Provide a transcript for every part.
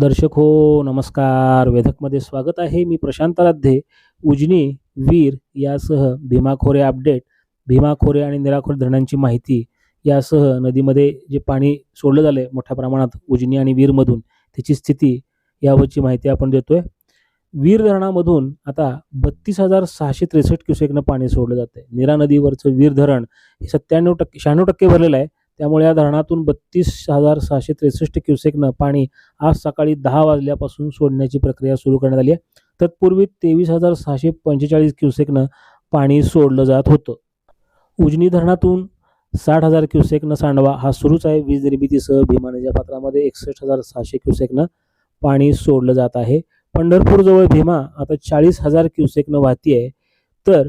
दर्शक हो नमस्कार. वेधकमध्ये स्वागत आहे. मी प्रशांत राध्ये उजनी वीर यासह भीमाखोरे अपडेट. भीमाखोरे आणि निराखोरे धरणांची माहिती यासह नदीमध्ये जे पाणी सोडलं झालं आहे मोठ्या प्रमाणात उजनी आणि वीरमधून त्याची स्थिती यावरची माहिती आपण देतो आहे वीर धरणामधून आता बत्तीस हजार सहाशे त्रेसष्ट क्युसेकनं पाणी सोडलं जातं आहे निरा नदीवरचं वीर धरण हे सत्त्याण्णव टक्के शहाण्णव टक्के भरलेलं आहे. त्यामुळे या धरणातून बत्तीस हजार सहाशे त्रेसष्ट क्युसेकनं पाणी आज सकाळी दहा वाजल्यापासून सोडण्याची प्रक्रिया सुरू करण्यात आली आहे. तत्पूर्वी तेवीस हजार सहाशे पंचेचाळीस क्युसेकनं पाणी सोडलं जात होतं. उजनी धरणातून साठ हजार क्युसेकनं सांडवा हा सुरूच आहे. वीज निर्मितीसह भीमानदीच्या पात्रामध्ये एकसष्ट हजार सहाशे क्युसेकनं पाणी सोडलं जात आहे. पंढरपूरजवळ भीमा आता चाळीस हजार क्युसेकनं वाहती आहे. तर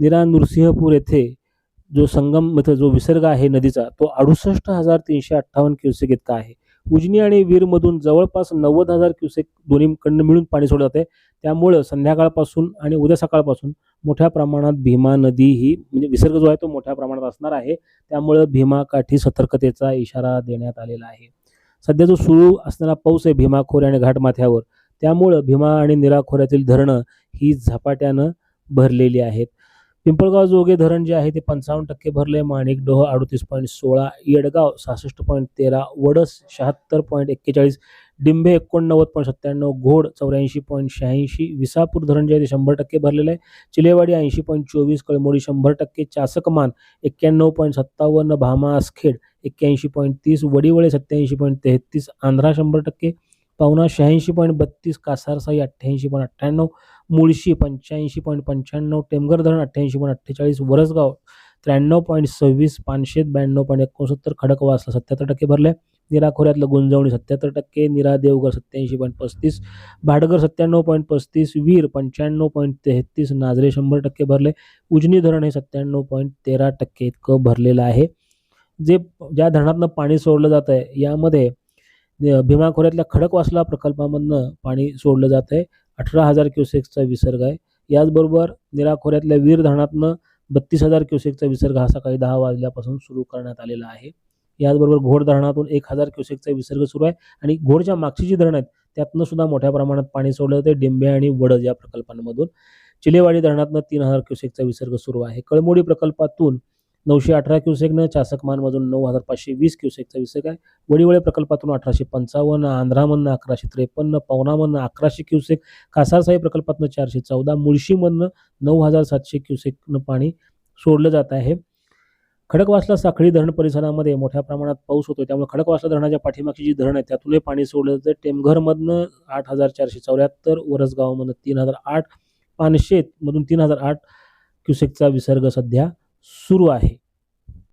निरा नृसिंहपूर येथे जो संगम इथं जो विसर्ग आहे नदीचा तो अडुसष्ट हजार तीनशे अठ्ठावन्न क्युसेक इतका आहे. उजनी आणि वीरमधून जवळपास नव्वद हजार क्युसेक दोन्हीकडनं मिळून पाणी सोडलं जाते त्यामुळं संध्याकाळपासून आणि उद्या सकाळपासून मोठ्या प्रमाणात भीमा नदी ही म्हणजे विसर्ग जो आहे तो मोठ्या प्रमाणात असणार आहे. त्यामुळं भीमा काठी सतर्कतेचा इशारा देण्यात आलेला आहे. सध्या जो सुरू असणारा पाऊस आहे भीमाखोरे आणि घाटमाथ्यावर त्यामुळं भीमा आणि निरा खोऱ्यातील धरणं ही झपाट्यानं भरलेली आहेत. पिंपळगाव जोगे धरण जे आहे ते पंचावन्न टक्के भरले माणिक डोह अडतीस पॉईंट सोळा येडगाव सहासष्ट पॉईंट तेरा वडस शहात्तर पॉईंट एक्केचाळीस डिंभे एकोणनव्वद पॉईंट सत्त्याण्णव घोड चौऱ्याऐंशी पॉईंट शहाऐंशी विसापूर धरण जे आहे ते शंभर टक्के भरलेलं आहे. चिलेवाडी ऐंशी पॉईंट चोवीस कळमोडी शंभर टक्के चासकमान एक्क्याण्णव पॉईंट सत्तावन्न भामा आसखेड एक्क्याऐंशी पॉईंट तीस वडिवळे सत्त्याऐंशी पॉईंट तेहतीस आंध्रा शंभर टक्के पावना शहाऐंशी पॉईंट बत्तीस कासारसाई अठ्ठ्याऐंशी पॉईंट अठ्ठ्याण्णव मुळशी पंच्याऐंशी पॉईंट पंच्याण्णव टेमघर धरण अठ्ठ्याऐंशी पॉईंट अठ्ठेचाळीस वरसगाव त्र्याण्णव पॉईंट सव्वीस पानशेत ब्याण्णव पॉईंट एकोणसत्तर खडकवासला सत्याहत्तर टक्के भरले. निरा खोऱ्यातलं गुंजवणी सत्याहत्तर टक्के निरा देवघर सत्याऐंशी पॉईंट पस्तीस भाडगर सत्त्याण्णव पॉईंट पस्तीस वीर पंच्याण्णव पॉईंट तेहतीस नाजरे शंभर टक्के भरले. उजनी धरण हे सत्त्याण्णव पॉईंट तेरा टक्के इतकं भरलेलं आहे. जे ज्या धरणातनं पाणी सोडलं जातं आहे यामध्ये भीमा खोऱ्यातल्या खडकवासला प्रकल्पामधनं पाणी सोडलं जात आहे. अठरा हजार क्युसेक्सचा विसर्ग आहे. याचबरोबर निरा खोऱ्यातल्या वीर धरणातनं बत्तीस हजार क्युसेकचा विसर्ग हा सकाळी दहा वाजल्यापासून सुरू करण्यात आलेला आहे. याचबरोबर घोड धरणातून एक हजार क्युसेकचा विसर्ग सुरू आहे आणि घोडच्या मागची जी धरणं आहेत त्यातनं सुद्धा मोठ्या प्रमाणात पाणी सोडलं जाते. डिंबे आणि वडद या प्रकल्पांमधून. चिलेवाडी धरणातनं तीन हजार क्युसेकचा विसर्ग सुरू आहे. कळमोडी प्रकल्पातून नऊशे अठरा क्युसेकनं चासकमानमधून नऊ हजार पाचशे वीस क्युसेकचा विसर्ग आहे. वडीवळे प्रकल्पातून अठराशे पंचावन्न आंध्रामधनं अकराशे त्रेपन्न पवनामधनं अकराशे क्युसेक कासारसाई प्रकल्पातनं चारशे चौदा मुळशीमधनं नऊ हजार सातशे क्युसेकनं पाणी सोडलं जात आहे. खडकवासला साखळी धरण परिसरामध्ये मोठ्या प्रमाणात पाऊस होतो त्यामुळे खडकवासला धरणाच्या पाठीमागची जी धरण आहे त्यातूनही पाणी सोडलं जातं. टेमघरमधनं आठ हजार चारशे चौऱ्याहत्तर वरसगावमधनं तीन हजार आठ पानशेतमधून तीन हजार आठ क्युसेकचा विसर्ग सध्या सुरू आहे.